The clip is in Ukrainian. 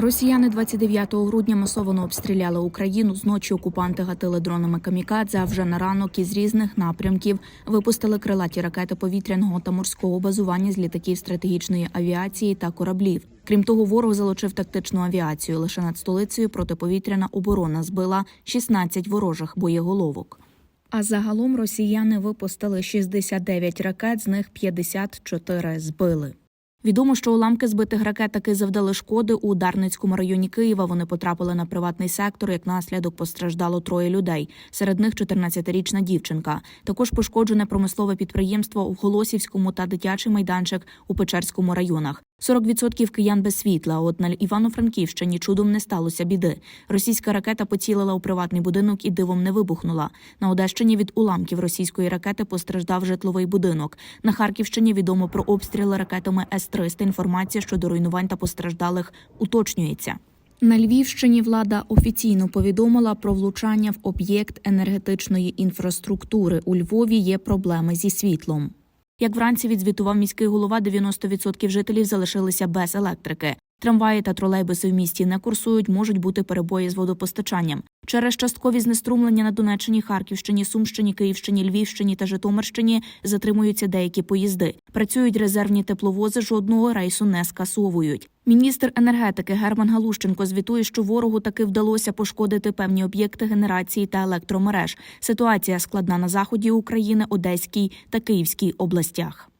Росіяни 29 грудня масово обстріляли Україну. Зночі окупанти гатили дронами камікадзе. А вже на ранок із різних напрямків випустили крилаті ракети повітряного та морського базування з літаків стратегічної авіації та кораблів. Крім того, ворог залучив тактичну авіацію. Лише над столицею протиповітряна оборона збила 16 ворожих боєголовок. А загалом росіяни випустили 69 ракет, з них 54 збили. Відомо, що уламки збитих ракет таки завдали шкоди у Дарницькому районі Києва. Вони потрапили на приватний сектор. Як наслідок постраждало троє людей. Серед них 14-річна дівчинка. Також пошкоджене промислове підприємство у Голосівському та дитячий майданчик у Печерському районах. 40% киян без світла. От на Івано-Франківщині чудом не сталося біди. Російська ракета поцілила у приватний будинок і дивом не вибухнула. На Одещині від уламків російської ракети постраждав житловий будинок. На Харківщині відомо про обстріли ракетами С-300. Інформація щодо руйнувань та постраждалих уточнюється. На Львівщині влада офіційно повідомила про влучання в об'єкт енергетичної інфраструктури. У Львові є проблеми зі світлом. Як вранці відзвітував міський голова, 90% жителів залишилися без електрики. Трамваї та тролейбуси в місті не курсують, можуть бути перебої з водопостачанням. Через часткові знеструмлення на Донеччині, Харківщині, Сумщині, Київщині, Львівщині та Житомирщині затримуються деякі поїзди. Працюють резервні тепловози, жодного рейсу не скасовують. Міністр енергетики Герман Галущенко звітує, що ворогу таки вдалося пошкодити певні об'єкти генерації та електромереж. Ситуація складна на заході України, Одеській та Київській областях.